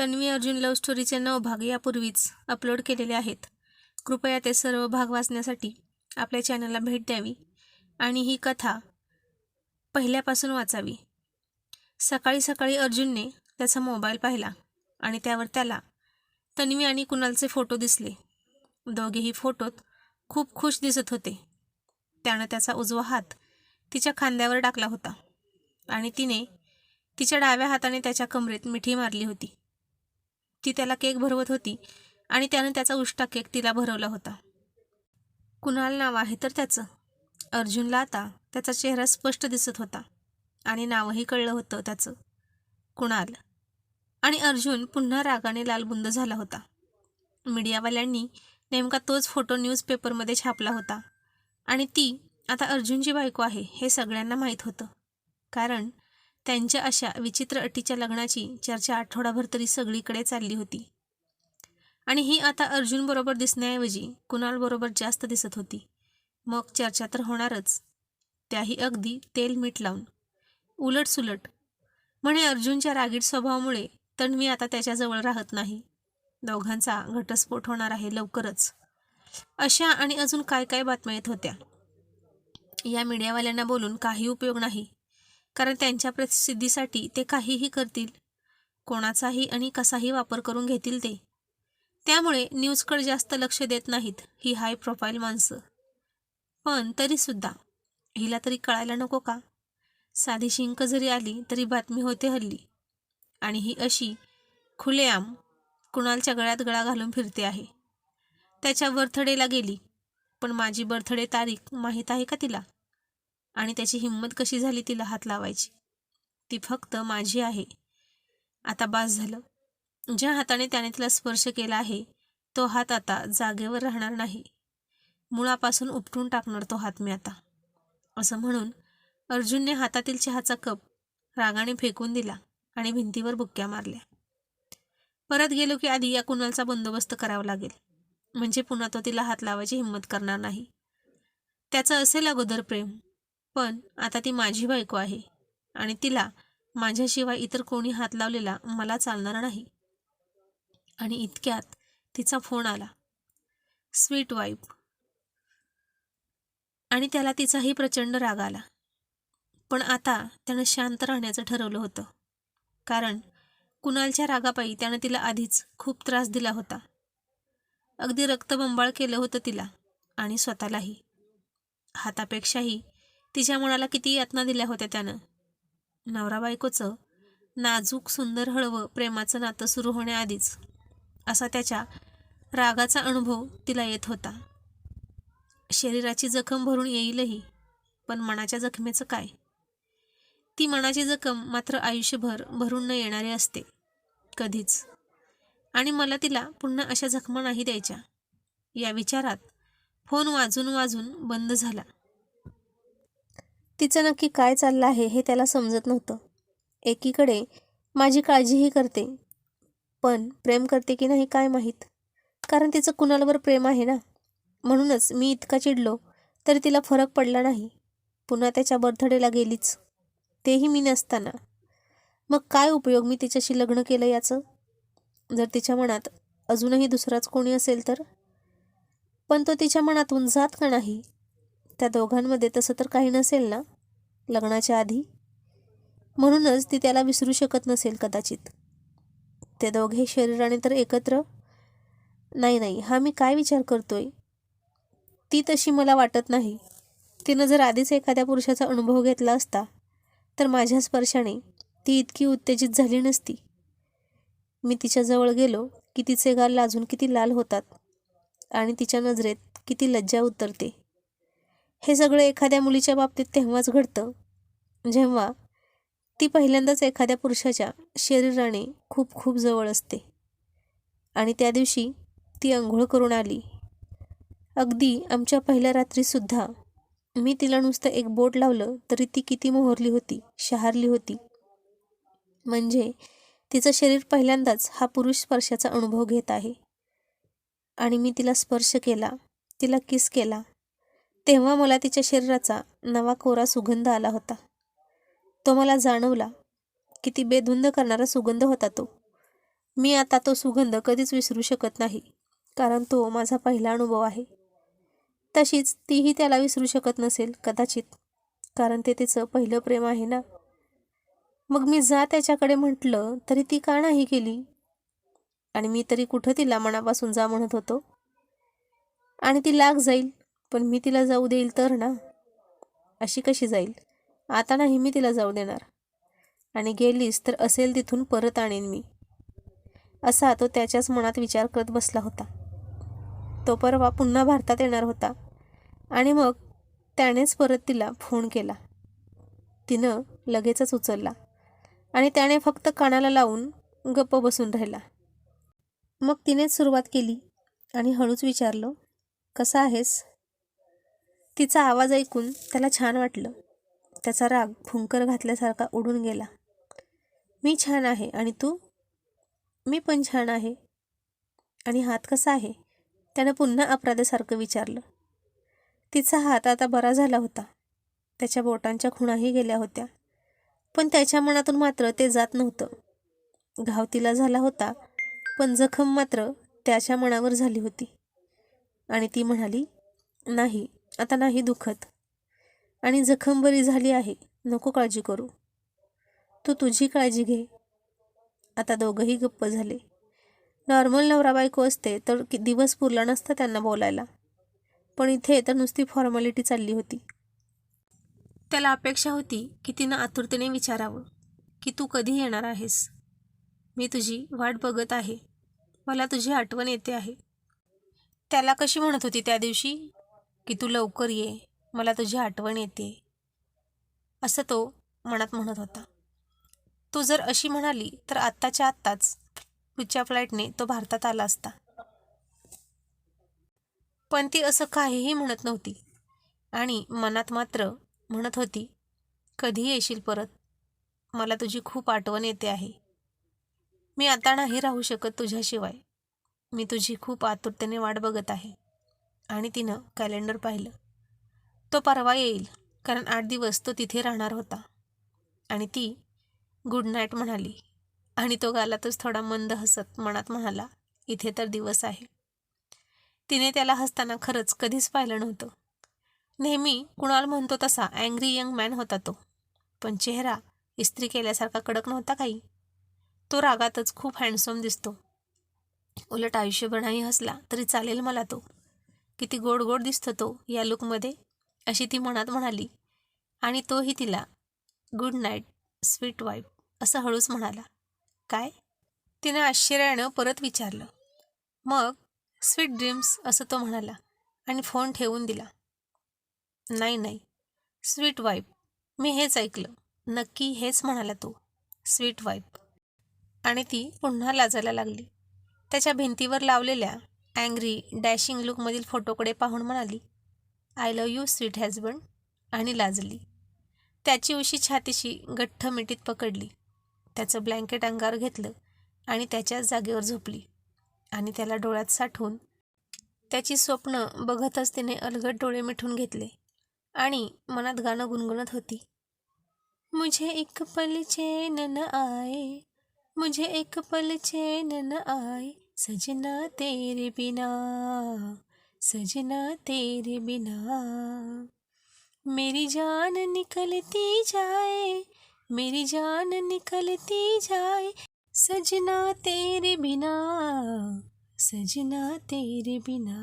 Tanvi Arjun love स्टोरीचे नऊ भाग यापूर्वीच अपलोड केलेले आहेत. कृपया ते सर्व भाग वाचण्यासाठी आपल्या चॅनलला भेट द्यावी आणि ही कथा पहिल्यापासून वाचावी. सकाळी सकाळी अर्जुनने त्याचा मोबाईल पाहिला आणि त्यावर त्याला तन्वी आणि कुणालचे फोटो दिसले. दोघेही फोटोत खूप खुश दिसत होते. त्यानं त्याचा उजवा हात तिच्या खांद्यावर टाकला होता आणि तिने तिच्या डाव्या हाताने त्याच्या कमरेत मिठी मारली होती. ती त्याला केक भरवत होती आणि त्यानं त्याचा उष्टा केक तिला भरवला होता. कुणाल नाव आहे तर त्याचं? अर्जुनला आता त्याचा चेहरा स्पष्ट दिसत होता आणि नावही कळलं होतं त्याचं. कुणाल. आणि अर्जुन पुन्हा रागाने लालबुंद झाला होता. मीडियावाल्यांनी नेमका तोच फोटो न्यूजपेपरमध्ये छापला होता. आणि ती आता अर्जुनची बायको आहे हे सगळ्यांना माहीत होतं. कारण त्यांच्या अशा विचित्र अटीच्या लग्नाची चर्चा आठवडाभर तरी सगळीकडे चालली होती. आणि ही आता अर्जुनबरोबर दिसण्याऐवजी कुणालबरोबर जास्त दिसत होती. मग चर्चा तर होणारच. त्याही अगदी तेल मीठ लावून. उलट सुलट म्हणे अर्जुनच्या रागीट स्वभावामुळे तन्वी आता त्याच्याजवळ राहत नाही. दोघांचा घटस्फोट होणार आहे लवकरच. अशा आणि अजून काय काय बातम्या येत होत्या? या मीडियावाल्यांना बोलून काही उपयोग नाही. कारण त्यांच्या प्रसिद्धीसाठी ते काहीही करतील. कोणाचाही आणि कसाही वापर करून घेतील ते. त्यामुळे न्यूजकडे जास्त लक्ष देत नाहीत ही हाय प्रोफाईल माणसं. पण तरीसुद्धा हिला तरी कळायला नको का? साधी शिंक जरी आली तरी बातमी होते हल्ली. आणि ही अशी खुलेआम कुणालच्या गळ्यात गळा घालून फिरते आहे. त्याच्या बर्थडेला गेली. पण माझी बर्थडे तारीख माहीत आहे का तिला? आणि त्याची हिंमत कशी झाली तिला हात लावायची? ती फक्त माझी आहे. आता बास झालं. ज्या हाताने त्याने तिला स्पर्श केला आहे तो हात आता जागेवर राहणार नाही. मुळापासून उपटून टाकणार तो हात मी आता. असं म्हणून अर्जुनने हातातील चहाचा कप रागाने फेकून दिला आणि भिंतीवर बुक्क्या मारल्या. परत गेलो की आधी या कुणालचा बंदोबस्त करावा लागेल. म्हणजे पुन्हा तो तिला हात लावायची हिंमत करणार नाही. त्याचं असेल अगोदर प्रेम. पण आता ती माझी बायको आहे आणि तिला माझ्याशिवाय इतर कोणी हात लावलेला मला चालणार नाही. आणि इतक्यात तिचा फोन आला. Sweet wife. आणि त्याला तिचाही प्रचंड राग आला. पण आता त्यानं शांत राहण्याचं ठरवलं होतं. कारण कुणालच्या रागापायी त्यानं तिला आधीच खूप त्रास दिला होता. अगदी रक्तबंबाळ केलं होतं तिला आणि स्वतःलाही. हातापेक्षाही तिच्या मनाला किती यातना दिल्या होत्या त्यानं? नवरा बायकोचं नाजूक सुंदर हळवं प्रेमाचं नातं सुरू होण्याआधीच असा त्याच्या रागाचा अनुभव तिला येत होता. शरीराची जखम भरून येईलही पण मनाच्या जखमेचं काय? ती मनाची जखम मात्र आयुष्यभर भरून न येणारी असते कधीच. आणि मला तिला पुन्हा अशा जखमा नाही द्यायच्या. या विचारात फोन वाजून वाजून बंद झाला. तिचं नक्की काय चाललं आहे हे त्याला समजत नव्हतं. एकीकडे माझी काळजीही करते. पण प्रेम करते की नाही काय माहीत. कारण तिचं कुणालावर प्रेम आहे ना? म्हणूनच मी इतका चिडलो तरी तिला फरक पडला नाही. पुन्हा त्याच्या बर्थडेला गेलीच. तेही मी नसताना. मग काय उपयोग मी तिच्याशी लग्न केलं याचं? जर तिच्या मनात अजूनही दुसराच कोणी असेल तर? पण तो तिच्या मनातून जात का नाही? त्या दोघांमध्ये तसं तर काही नसेल ना? लग्नाच्या आधी? म्हणूनच ती त्याला विसरू शकत नसेल कदाचित. ते दोघे शरीराने तर एकत्र? नाही नाही हा मी काय विचार करतोय? ती तशी मला वाटत नाही. तिनं जर आधीच एखाद्या पुरुषाचा अनुभव घेतला असता तर माझ्या स्पर्शाने ती इतकी उत्तेजित झाली नसती. मी तिच्याजवळ गेलो की तिचे गाल लाजून किती लाल होतात आणि तिच्या नजरेत किती लज्जा उतरते. हे सगळं एखाद्या मुलीच्या बाबतीत तेव्हाच घडतं. जेव्हा ती पहिल्यांदाच एखाद्या पुरुषाच्या शरीराने खूप खूप जवळ असते आणि त्या दिवशी ती आंघोळ करून आली. अगदी आमच्या पहिल्या रात्रीसुद्धा मी तिला नुसतं एक बोट लावलं तरी ती किती मोहरली होती शहारली होती. म्हणजे तिचं शरीर पहिल्यांदाच हा पुरुष स्पर्शाचा अनुभव घेत आहे. आणि मी तिला स्पर्श केला तिला किस केला तेव्हा मला तिच्या शरीराचा नवा कोरा सुगंध आला होता. तो मला जाणवला किती बेधुंद करणारा सुगंध होता तो. मी आता तो सुगंध कधीच विसरू शकत नाही कारण तो माझा पहिला अनुभव आहे. तशीच तीही त्याला विसरू शकत नसेल कदाचित कारण ते तिचं पहिलं प्रेम आहे ना. मग मी जा त्याच्याकडे म्हटलं तरी ती का नाही केली आणि मी तरी कुठं तिला मनापासून जा म्हणत होतो? आणि ती लाग जाईल पण मी तिला जाऊ देईल तर ना? अशी कशी जाईल? आता नाही मी तिला जाऊ देणार. आणि गेलीस तर असेल तिथून परत आणेन मी. असा तो त्याच्याच मनात विचार करत बसला होता. तो परवा पुन्हा भारतात येणार होता. आणि मग त्यानेच परत तिला फोन केला. तिनं लगेचच उचलला. आणि त्याने फक्त कानाला लावून गप्प बसून राहिला. मग तिनेच सुरुवात केली आणि हळूच विचारलं कसा आहेस? तिचा आवाज ऐकून त्याला छान वाटलं. त्याचा राग फुंकर घातल्यासारखा उडून गेला. मी छान आहे आणि तू? मी पण छान आहे. आणि हात कसा आहे? त्यानं पुन्हा अपराधासारखं विचारलं. तिचा हात आता बरा झाला होता. त्याच्या बोटांच्या खुणाही गेल्या होत्या. पण त्याच्या मनातून मात्र ते जात नव्हतं. घाव तिला झाला होता पण जखम मात्र त्याच्या मनावर झाली होती. आणि ती म्हणाली नाही आता नाही दुखत. आणि जखम बरी झाली आहे. नको काळजी करू. तू तुझी काळजी घे. आता दोघंही गप्प झाले. नॉर्मल नवरा बायको असते तर दिवस पुरला नसता त्यांना बोलायला. पण इथे तर नुसती फॉर्मॅलिटी चालली होती. त्याला अपेक्षा होती की तिनं आतुरतेने विचारावं की तू कधी येणार आहेस? मी तुझी वाट बघत आहे. मला तुझी आठवण येते आहे. त्याला कशी म्हणत होती त्या दिवशी? की तू लवकर ये. मला तुझी आठवण येते. असं तो मनात म्हणत होता. तू जर अशी म्हणाली तर आत्ताच्या आत्ताच पुढच्या फ्लाईटने तो भारतात आला असता. पण ती असं काहीही म्हणत नव्हती. आणि मनात मात्र म्हणत होती कधी येशील परत? मला तुझी खूप आठवण येते आहे. मी आता नाही राहू शकत तुझ्याशिवाय. मी तुझी खूप आतुरतेने वाट बघत आहे. आणि तिनं कॅलेंडर पाहिलं. तो परवा येईल कारण आठ दिवस तो तिथे राहणार होता. आणि ती गुड नाईट म्हणाली. आणि तो गालातच थोडा मंद हसत मनात म्हणाला इथे तर दिवस आहे. तिने त्याला हसताना खरंच कधीच पाहिलं नव्हतं. नेहमी कुणाल म्हणतो तसा अँग्री यंग मॅन होता तो. पण चेहरा इस्त्री केल्यासारखा कडक नव्हता काही. तो रागातच खूप हँडसम दिसतो. उलट आयुष्यभर नाही हसला तरी चालेल मला तो. किती गोड गोड दिसतो तो या लुकमध्ये अशी ती मनात म्हणाली. आणि तोही तिला गुड नाईट स्वीट वाईफ असं हळूच म्हणाला. काय? तिने आश्चर्यानं परत विचारलं. मग स्वीट ड्रीम्स असं तो म्हणाला आणि फोन ठेवून दिला. नाही नाही स्वीट वाईफ मी हेच ऐकलं. नक्की हेच म्हणाला तो स्वीट वाईफ. आणि ती पुन्हा लाजायला लागली. त्याच्या भिंतीवर लावलेल्या अँग्री डॅशिंग लुकमधील फोटोकडे पाहून म्हणाली I love you sweet husband आणि लाजली. त्याची उशी छातीशी गठ्ठ मिठीत पकडली. त्याचं ब्लँकेट अंगावर घेतलं आणि त्याच्याच जागेवर झोपली. आणि त्याला डोळ्यात साठवून त्याची स्वप्न बघतच तिने अलगट डोळे मिठून घेतले आणि मनात गाणं गुणगुणत होती. मुझे एक पल चैन न आए मुझे एक पल चैन न आए सजना तेरे बिना. सजना तेरे बिना। मेरी जान निकलती जाए मेरी जान निकलती जाए सजना तेरे बिना सजना तेरे बिना।